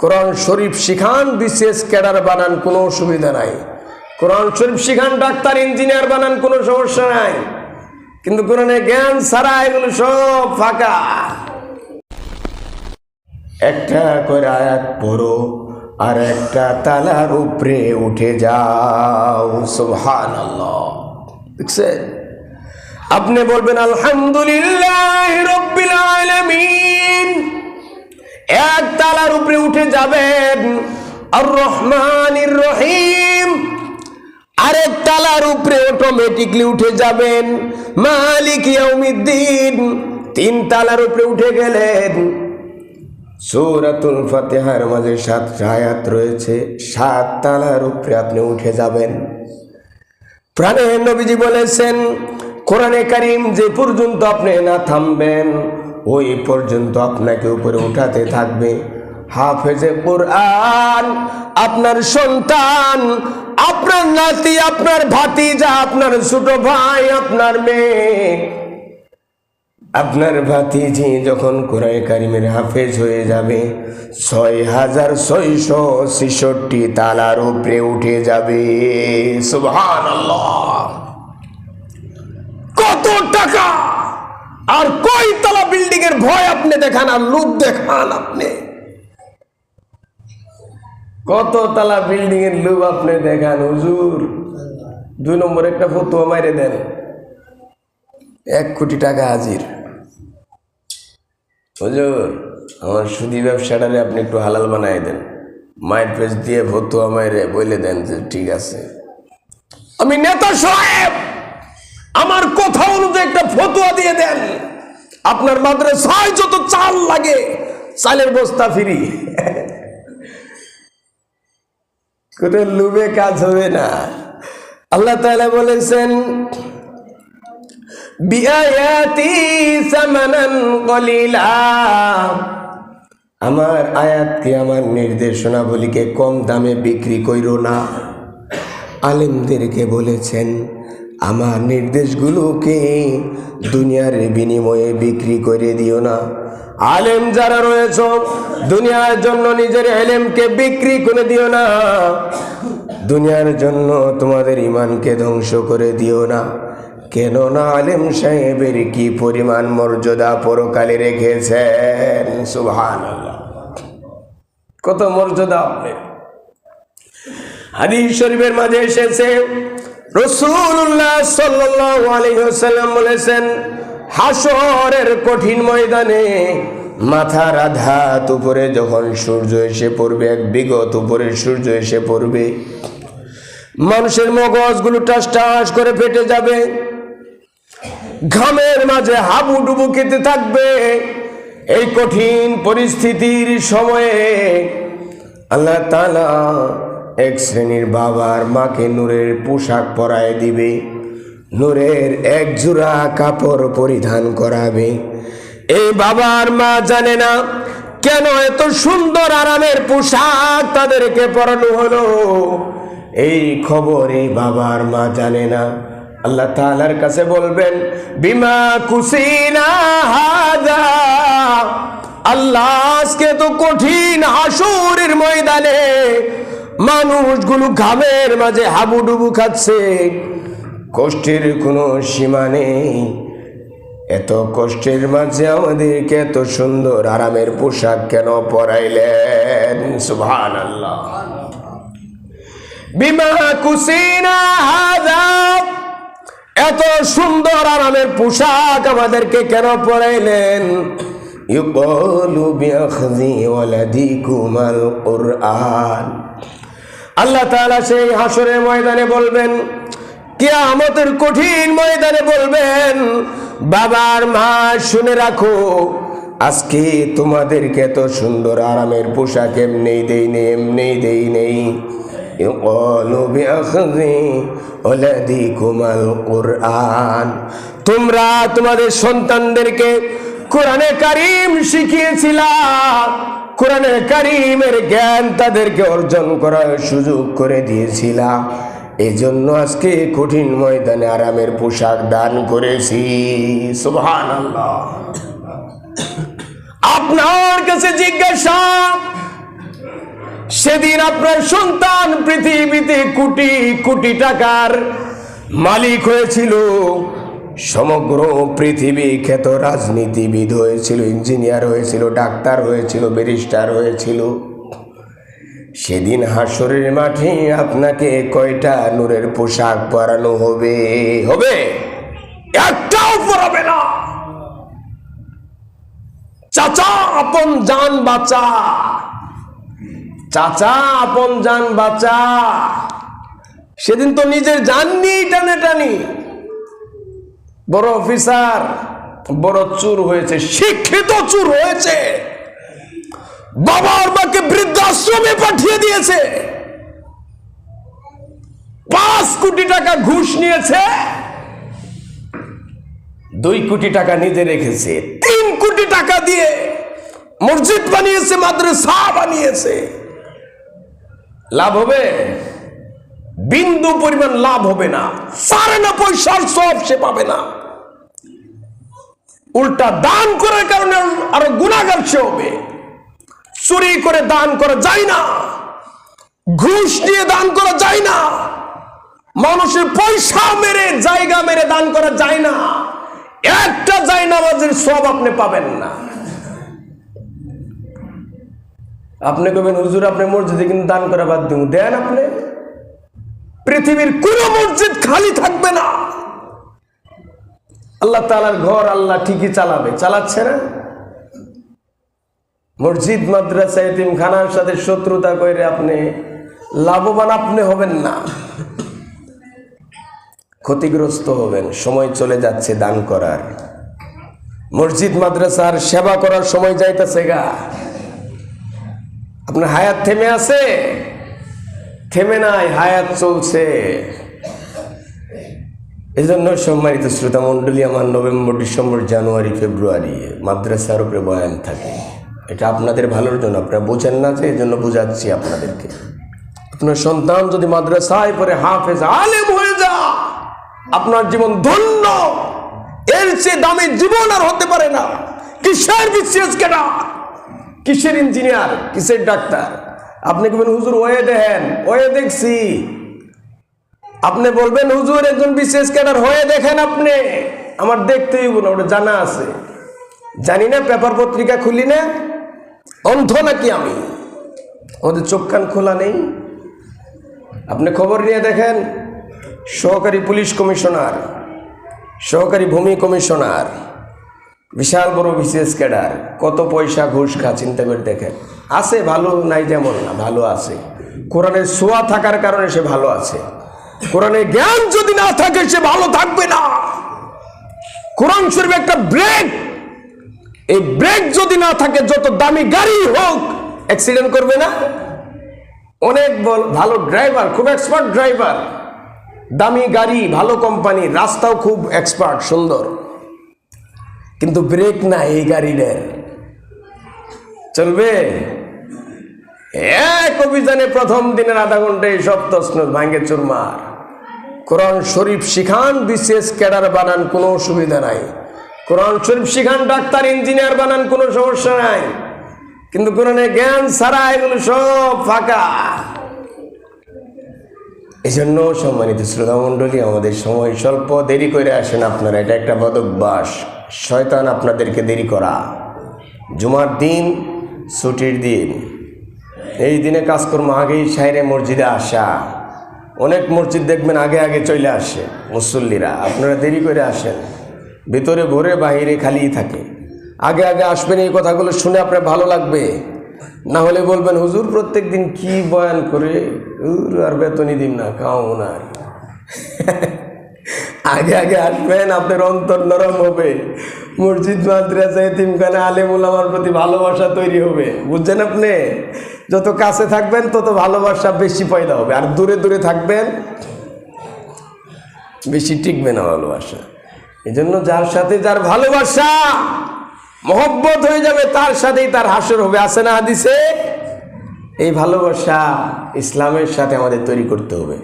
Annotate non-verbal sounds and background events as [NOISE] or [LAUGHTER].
কোরআন শরীফ শিখান, বিশেষ ক্যাডার বানান, কোনো অসুবিধা নাই। কোরআন শরীফ শিখান, ডাক্তার, ইঞ্জিনিয়ার বানান, কোনো সমস্যা নাই। কিন্তু কোরআনে জ্ঞান ছাড়া এগুলো সব ফাঁকা। একটা করে আয়াত পড়ো, আর একটা তালার উপরে উঠে যাও। সুবহান দেখছেন আপনি বলবেন, আলহামদুলিল্লাহ রব্বিল আলামিন। এক তালার উপরে উঠে যাবেন। আর রহমানির রহিম আরেক তালার উপরে অটোমেটিকলি উঠে যাবেন। মালিক ইয়াউমিদ্দিন। তিন তালার উপরে উঠে গেলেন। সূরাতুল ফাতিহার মাঝে সাতটা আয়াত রয়েছে। সাত তালার উপরে আপনি উঠে যাবেন। প্রাণের নবীজি বলেছেন, কোরআনে কারিম যে পর্যন্ত আপনি না থামবেন ওই পর্যন্ত আপনাকে উপরে উঠাতে থাকবে। হাফেজে কোরআন, আপনার সন্তান, আপনার নাতি, আপনার ভাতিজা, আপনার ছোট ভাই, আপনার মেয়ে, আপনার ভাতিজি যখন কোরআন কারিমের হাফেজ হয়ে যাবে ছয় হাজার ছয়শো ছেষট্টি তালার উপরে উঠে যাবে। সুবহান কত টাকা? আর কই তলা বিল্ডিং এর ভয় আপনি দেখান আর লুক দেখান আপনি। কত তলা বিল্ডিং এর লুক আপনি দেখান, হুজুর। দুই নম্বর একটা ফতুয়া মাইরে দেন। এক কোটি টাকা হাজির। হুজুর, আমার সুদি ব্যবসাটারে আপনি একটু হালাল বানাই দেন। মায়ের পেজ দিয়ে ফতুয়া মায়েরে বলে দেন যে ঠিক আছে। আমি নেতা সাহেব! আমার কথা অনুযায়ী একটা ফতুয়া দিয়ে দেন। আপনার মাদ্রাসায় যত চাল লাগে, চালের বস্তা ফিরি। লুবে কাজ হবে না। আল্লাহ তালা বলেছেন, বিআয়াতি সামানান কলিলা। আমার আয়াতকে আমার নির্দেশনাবলীকে কম দামে বিক্রি কইরো না। আলেমদেরকে বলেছেন আমার নির্দেশগুলোকে দুনিয়ার বিনিময়ে বিক্রি করে দিও না। আলেম যারা রয়েছ, দুনিয়ার জন্য নিজের এলেমকে বিক্রি করে দিও না। দুনিয়ার জন্য তোমাদের ইমানকে ধ্বংস করে দিও না। কেননা আলেম সাহেবের কি পরিমাণ মর্যাদা পরকালে রেখেছেন? সুবহান কত মর্যাদা আপনার। হাদিস শরীফের মাঝে এসেছে রসুল্লাহ সাল্লাল্লাহু আলাইহি বলেছেন হাসরের কঠিন ময়দানে মাথার আঘাত উপরে যখন সূর্য এসে পড়বে, এক বিগত উপরে সূর্য এসে পড়বে, মানুষের মগজগুলো টাস টাস করে ফেটে যাবে, ঘামের মাঝে হাবুডুবু খেতে থাকবে, এই কঠিন পরিস্থিতির সময়ে আল্লাহ তালা এক শ্রেণির বাবার মাকে নূরের পোশাক পরায় দিবে। নূরের এক জোড়া কাপড় পরিধান করাবে। এই বাবার মা জানে না কেন এত সুন্দর আরামের পোশাক তাদেরকে পরানো হলো। এই খবর এই বাবার মা জানে না। আল্লাহ তাআলার কাছে বলবেন, বিমা কুসিনা হাজা আল্লাহ আজকে তো কঠিন হাসুরের ময়দানে মানুষগুলো ঘামের মাঝে হাবুডুবু খাচ্ছে। কষ্টের কোনো সীমা নেই। এত কষ্টের মাঝে আমাদেরকে এত সুন্দর আরামের পোশাক কেন পরাইলেন? সুভান আল্লাহ বিমা কুসিনা হাজা এত সুন্দর আরামের পোশাক আমাদেরকে কেন পরাইলেন? ইউকলু বিআখযি ওয়ালাদিকুমাল কুরআন। আল্লাহ তালা সেই হাসরের ময়দানে বলবেন, কেয়ামতের কঠিন ময়দানে বলবেন, বাবার মা শুনে রাখো, আজকে তোমাদেরকে এত সুন্দর আরামের পোশাক এমনি দেই নেই এমনি দেই নেই। তোমরা তোমাদের সন্তানদেরকে কোরআনে কারিম শিখিয়েছিলা। কোরআনে কারিমের জ্ঞান তাদেরকে অর্জন করার সুযোগ করে দিয়েছিলাম। এই জন্য আজকে কঠিন ময়দানে আরামের পোশাক দান করেছি। আপনার কাছে জিজ্ঞাসা, সেদিন আপনার সন্তান পৃথিবীতে কোটি কোটি টাকার মালিক হয়েছিল। সমগ্র পৃথিবী খ্যাত রাজনীতিবিদ হয়েছিল, ইঞ্জিনিয়ার হয়েছিল, ডাক্তার হয়েছিল, ব্যারিস্টার হয়েছিল। সেদিন হাসরের মাঠে আপনাকে কয়টা নূরের পোশাক পরানো হবে? হবে? একটাও পরাবে না। চাচা আপন জান বাঁচা। চাচা আপন জান বাঁচা। সেদিন তো নিজের জান নিয়েই টানে টানি বড় অফিসার, বড় চুর হয়েছে, শিক্ষিত চুর হয়েছে। বাবার মাকে বৃদ্ধাশ্রমে পাঠিয়ে দিয়েছে। পাঁচ কোটি টাকা ঘুষ নিয়েছে। দুই কোটি টাকা নিজে রেখেছে, তিন কোটি টাকা দিয়ে মসজিদ বানিয়েছে, মাদ্রাসা বানিয়েছে। লাভ হবে? বিন্দু পরিমাণ লাভ হবে না। সারে না পয়সার সব সে পাবে না। উল্টা দান করার কারণে আরও গুণাগার সে হবে। চুরি করে দান করা যায় না। ঘুষ নিয়ে দান করা যায় না। মানুষের পয়সা মেরে, জায়গা মেরে দান করা যায় না। একটা যায় নামাজের সব আপনি পাবেন না। আপনি কবেন হুজুর, আপনি মসজিদে কিন্তু দান করা বাদ দিন দেন আপনি। পৃথিবীর কোন মসজিদ খালি থাকবে না। আল্লাহ তালার ঘর আল্লাহ ঠিকই চালাবে। চালাচ্ছে না? মসজিদ, মাদ্রাসা খানার সাথে শত্রুতা করে আপনি লাভবান আপনি হবেন না। ক্ষতিগ্রস্ত হবেন, সময় চলে যাচ্ছে দান করার। মসজিদ, মাদ্রাসার সেবা করার সময় যাইতেছে গা। আপনার হায়াত থেমে আছে? থেমে নাই, হায়াত চলছে। এই জন্য সম্মানিত শ্রোতা মণ্ডলী আমার নভেম্বর, ডিসেম্বর, জানুয়ারি, ফেব্রুয়ারি মাদ্রাসার উপরে বয়ান থাকে। এটা আপনাদের ভালোর জন্য, আপনারা বোঝেন না যে এই জন্য বোঝাচ্ছি আপনাদেরকে। আপনার সন্তান যদি মাদ্রাসায় পরে হাফেজ, আলেম হয়ে যা, আপনার জীবন ধন্য। এর চেয়ে দামি জীবন আর হতে পারে না। কিসের বিশেষ কেনা কিসের ইঞ্জিনিয়ার? কিসের ডাক্তার? আপনি বলবেন হুজুর ওয়ে দেখেন ওয়ে দেখছি। আপনি বলবেন, হুজুর, একজন বিশেষ ক্যাডার হয়ে দেখেন আপনি। আমার দেখতেই না, ওটা জানা আছে। জানি না, পেপার পত্রিকা খুলি না। অন্ধ নাকি আমি? আমাদের চোখ কান খোলা নেই। আপনি খবর নিয়ে দেখেন, সহকারী পুলিশ কমিশনার, সহকারী ভূমি কমিশনার, বিশাল বড় বিশেষ ক্যাডার, কত পয়সা ঘুষ খা, চিন্তা করে দেখেন। আছে, ভালো নাই যেমন না, ভালো আছে। কোরআনের সোয়া থাকার কারণে সে ভালো আছে। কোরআনের জ্ঞান যদি না থাকে, সে ভালো থাকবে না। কোরআন শরীফ একটা ব্রেক। এই ব্রেক যদি না থাকে, যত দামি গাড়ি হোক অ্যাক্সিডেন্ট করবে না। অনেক ভালো ড্রাইভার খুব এক্সপার্ট ড্রাইভার দামি গাড়ি, ভালো কোম্পানি রাস্তাও খুব এক্সপার্ট সুন্দর। কিন্তু ব্রেক না এই গাড়িটার চলবে? এক অভিযানে প্রথম দিনের আধা ঘন্টায় সব তসন ভাঙ্গে চুরমার। কোরআন শরীফ শিখান বিশেষ ক্যাডার বানান, কোনো অসুবিধা নাই। কোরআন শরীফ শিখান, ডাক্তার, ইঞ্জিনিয়ার বানান, কোনো সমস্যা নাই। কিন্তু কোরআনে জ্ঞান ছাড়া এগুলো সব ফাঁকা। এই জন্য সম্মানিত শ্রোতা মণ্ডলী, আমাদের সময় স্বল্প, দেরি করে আসেন আপনারা। এটা একটা বদভ্যাস। শয়তান আপনাদেরকে দেরি করা। জুমার দিন, ছুটির দিন। এই দিনে কাজকর্ম আগেই সাইরে মসজিদে আসা। অনেক মসজিদ দেখবেন আগে আগে চলে আসে মুসল্লিরা। আপনারা দেরি করে আসেন। ভিতরে ভরে বাহিরে খালিই থাকে। আগে আগে আসবেন এই কথাগুলো শুনে আপনার ভালো লাগবে। না হলে বলবেন, হুজুর প্রত্যেক দিন কি বয়ান করে? আর বেতনই দিন না, খাও না [LAUGHS] আগে আগে আসবেন, আপনার অন্তর নরম হবে। মসজিদ, মাদ্রাসা, এতিমখানা আলেমুল আমার প্রতি ভালোবাসা তৈরি হবে। বুঝছেন আপনি? যত কাছে থাকবেন, তত ভালোবাসা বেশি পয়দা হবে। আর দূরে দূরে থাকবেন, বেশি টিকবে না ভালোবাসা। এই জন্য যার সাথে যার ভালোবাসা, মহব্বত হয়ে যাবে, তার সাথেই তার হাসর হবে। আসে না হাদিসে? এই ভালোবাসা ইসলামের সাথে আমাদের তৈরি করতে হবে।